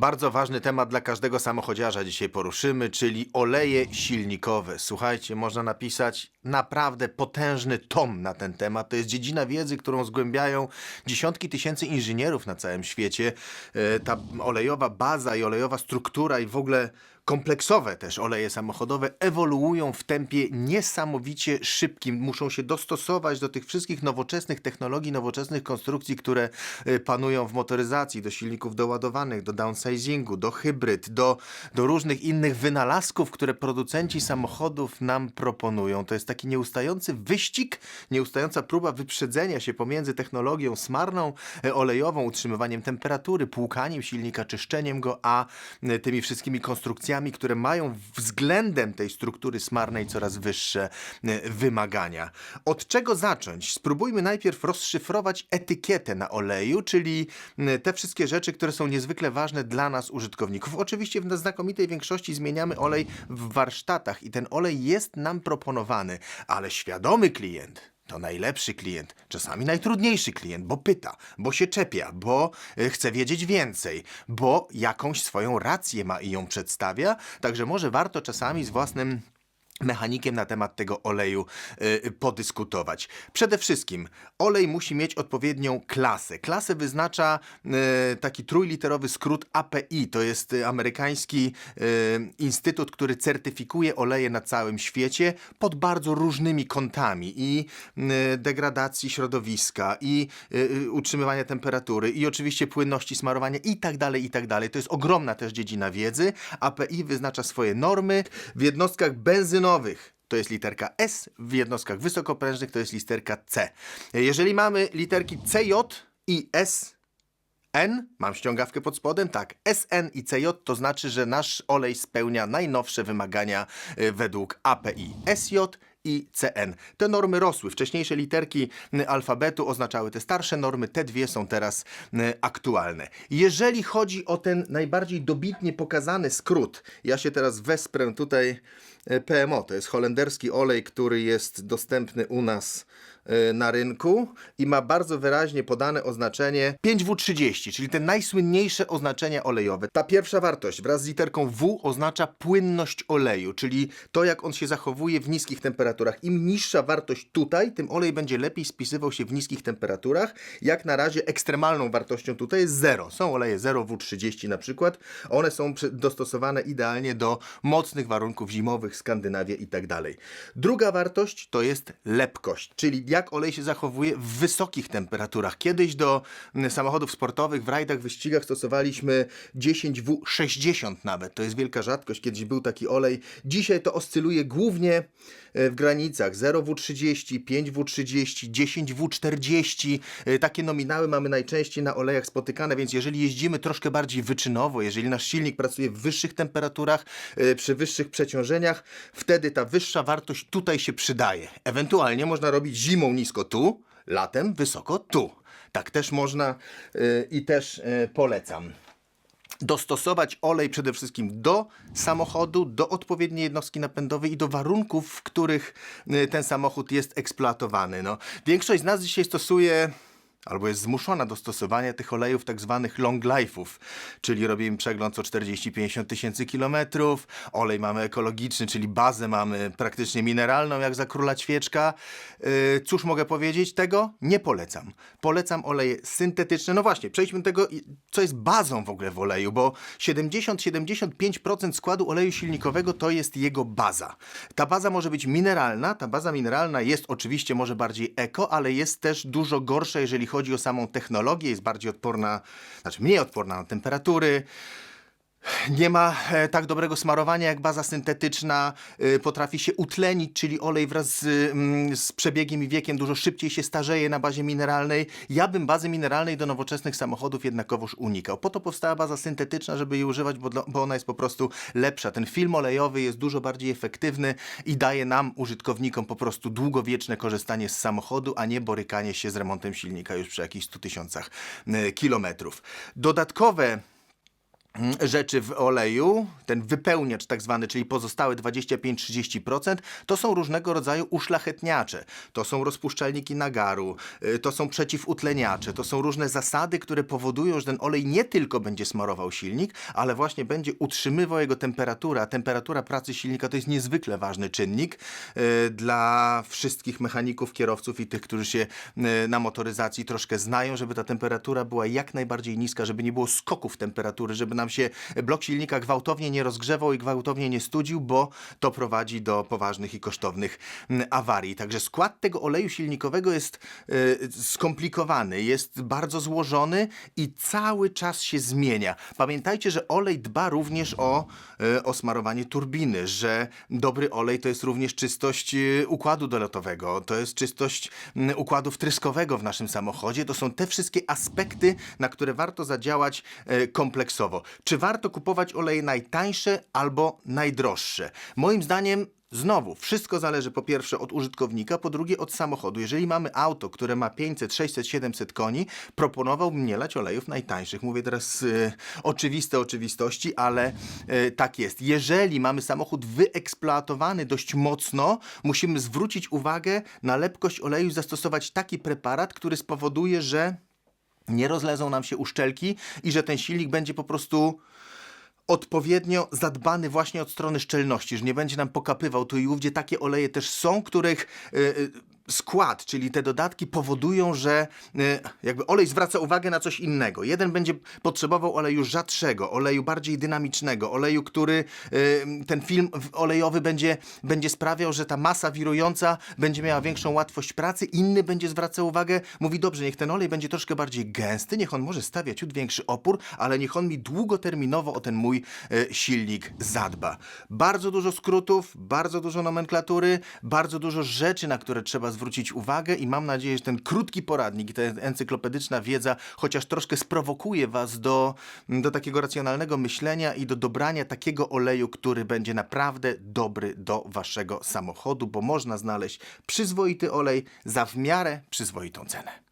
Bardzo ważny temat dla każdego samochodziarza dzisiaj poruszymy, czyli oleje silnikowe. Słuchajcie, można napisać naprawdę potężny tom na ten temat. To jest dziedzina wiedzy, którą zgłębiają dziesiątki tysięcy inżynierów na całym świecie. E, Ta olejowa baza i olejowa struktura i w ogóle kompleksowe też oleje samochodowe ewoluują w tempie niesamowicie szybkim. Muszą się dostosować do tych wszystkich nowoczesnych technologii, nowoczesnych konstrukcji, które y, panują w motoryzacji, do silników doładowanych, do downsizingu, do hybryd, do, do różnych innych wynalazków, które producenci samochodów nam proponują. To jest taki nieustający wyścig, nieustająca próba wyprzedzenia się pomiędzy technologią smarną, e, olejową, utrzymywaniem temperatury, płukaniem silnika, czyszczeniem go, a e, tymi wszystkimi konstrukcjami, które mają względem tej struktury smarnej coraz wyższe e, wymagania. Od czego zacząć? Spróbujmy najpierw rozszyfrować etykietę na oleju, czyli m, te wszystkie rzeczy, które są niezwykle ważne dla nas, użytkowników. Oczywiście w znakomitej większości zmieniamy olej w warsztatach i ten olej jest nam proponowany, ale świadomy klient to najlepszy klient, czasami najtrudniejszy klient, bo pyta, bo się czepia, bo y, chce wiedzieć więcej, bo jakąś swoją rację ma i ją przedstawia, także może warto czasami z własnym mechanikiem na temat tego oleju y, podyskutować. Przede wszystkim olej musi mieć odpowiednią klasę. Klasę wyznacza y, taki trójliterowy skrót API. To jest y, amerykański y, instytut, który certyfikuje oleje na całym świecie pod bardzo różnymi kątami i y, degradacji środowiska i y, y, utrzymywania temperatury i oczywiście płynności smarowania i tak dalej, i tak dalej. To jest ogromna też dziedzina wiedzy. API wyznacza swoje normy w jednostkach benzynowych to jest literka S, w jednostkach wysokoprężnych to jest literka C. Jeżeli mamy literki CJ i S, N, mam ściągawkę pod spodem, tak, SN i CJ to znaczy, że nasz olej spełnia najnowsze wymagania y, według API. SJ i CN. Te normy rosły. Wcześniejsze literki alfabetu oznaczały te starsze normy, te dwie są teraz aktualne. Jeżeli chodzi o ten najbardziej dobitnie pokazany skrót, ja się teraz wesprę tutaj y, PMO, to jest holenderski olej, który jest dostępny u nas na rynku i ma bardzo wyraźnie podane oznaczenie 5W30, czyli te najsłynniejsze oznaczenia olejowe. Ta pierwsza wartość wraz z literką W oznacza płynność oleju, czyli to jak on się zachowuje w niskich temperaturach. Im niższa wartość tutaj, tym olej będzie lepiej spisywał się w niskich temperaturach. Jak na razie ekstremalną wartością tutaj jest 0. Są oleje 0W30 na przykład. One są dostosowane idealnie do mocnych warunków zimowych, Skandynawia i tak dalej. Druga wartość to jest lepkość, czyli jak olej się zachowuje w wysokich temperaturach. Kiedyś do mm, samochodów sportowych w rajdach, wyścigach stosowaliśmy 10W60 nawet. To jest wielka rzadkość. Kiedyś był taki olej. Dzisiaj to oscyluje głównie e, w granicach 0W30, 5W30, 10W40. E, Takie nominały mamy najczęściej na olejach spotykane, więc jeżeli jeździmy troszkę bardziej wyczynowo, jeżeli nasz silnik pracuje w wyższych temperaturach, e, przy wyższych przeciążeniach, wtedy ta wyższa wartość tutaj się przydaje. Ewentualnie można robić zimą nisko tu, latem wysoko tu. Tak też można e, i też e, polecam dostosować olej przede wszystkim do samochodu, do odpowiedniej jednostki napędowej i do warunków, w których y, ten samochód jest eksploatowany. No, większość z nas dzisiaj stosuje albo jest zmuszona do stosowania tych olejów tak zwanych long life'ów, czyli robimy przegląd co 40-50 tysięcy kilometrów, olej mamy ekologiczny, czyli bazę mamy praktycznie mineralną, jak za króla ćwieczka. Yy, cóż mogę powiedzieć? Tego nie polecam. Polecam oleje syntetyczne. No właśnie, przejdźmy do tego, co jest bazą w ogóle w oleju, bo 70-75% składu oleju silnikowego to jest jego baza. Ta baza może być mineralna, ta baza mineralna jest oczywiście może bardziej eko, ale jest też dużo gorsza, jeżeli chodzi o samą technologię, jest bardziej odporna, znaczy mniej odporna na temperatury. Nie ma e, tak dobrego smarowania jak baza syntetyczna, e, potrafi się utlenić, czyli olej wraz z, mm, z przebiegiem i wiekiem dużo szybciej się starzeje na bazie mineralnej. Ja bym bazy mineralnej do nowoczesnych samochodów jednakowoż unikał. Po to powstała baza syntetyczna, żeby jej używać, bo, bo ona jest po prostu lepsza. Ten film olejowy jest dużo bardziej efektywny i daje nam, użytkownikom, po prostu długowieczne korzystanie z samochodu, a nie borykanie się z remontem silnika już przy jakichś 100 tysiącach kilometrów. Dodatkowe rzeczy w oleju, ten wypełniacz tak zwany, czyli pozostałe 25-30%, to są różnego rodzaju uszlachetniacze. To są rozpuszczalniki nagaru, y, to są przeciwutleniacze, to są różne zasady, które powodują, że ten olej nie tylko będzie smarował silnik, ale właśnie będzie utrzymywał jego temperaturę. A temperatura pracy silnika to jest niezwykle ważny czynnik y, dla wszystkich mechaników, kierowców i tych, którzy się y, na motoryzacji troszkę znają, żeby ta temperatura była jak najbardziej niska, żeby nie było skoków temperatury, żeby nam się blok silnika gwałtownie nie rozgrzewał i gwałtownie nie studził, bo to prowadzi do poważnych i kosztownych mm, awarii. Także skład tego oleju silnikowego jest y, skomplikowany, jest bardzo złożony i cały czas się zmienia. Pamiętajcie, że olej dba również o, y, o smarowanie turbiny, że dobry olej to jest również czystość y, układu dolotowego, to jest czystość mm, układu wtryskowego w naszym samochodzie. To są te wszystkie aspekty, na które warto zadziałać kompleksowo. Czy warto kupować oleje najtańsze albo najdroższe? Moim zdaniem Znowu, wszystko zależy po pierwsze od użytkownika, po drugie od samochodu. Jeżeli mamy auto, które ma 500, 600, 700 koni, proponowałbym nie lać olejów najtańszych. Mówię teraz e, oczywiste oczywistości, ale e, tak jest. Jeżeli mamy samochód wyeksploatowany dość mocno, musimy zwrócić uwagę na lepkość oleju i zastosować taki preparat, który spowoduje, że nie rozlezą nam się uszczelki i że ten silnik będzie po prostu odpowiednio zadbany właśnie od strony szczelności, że nie będzie nam pokapywał tu i ówdzie. Takie oleje też są, których y, y, skład, czyli te dodatki powodują, że y, jakby olej zwraca uwagę na coś innego. Jeden będzie potrzebował oleju rzadszego, oleju bardziej dynamicznego, oleju, który y, ten film olejowy będzie, będzie sprawiał, że ta masa wirująca będzie miała większą łatwość pracy. Inny będzie zwracał uwagę, mówi dobrze, niech ten olej będzie troszkę bardziej gęsty, niech on może stawiać ciut większy opór, ale niech on mi długoterminowo o ten mój e, silnik zadba. Bardzo dużo skrótów, bardzo dużo nomenklatury, bardzo dużo rzeczy, na które trzeba zwrócić uwagę i mam nadzieję, że ten krótki poradnik ta encyklopedyczna wiedza chociaż troszkę sprowokuje Was do, do takiego racjonalnego myślenia i do dobrania takiego oleju, który będzie naprawdę dobry do Waszego samochodu, bo można znaleźć przyzwoity olej za w miarę przyzwoitą cenę.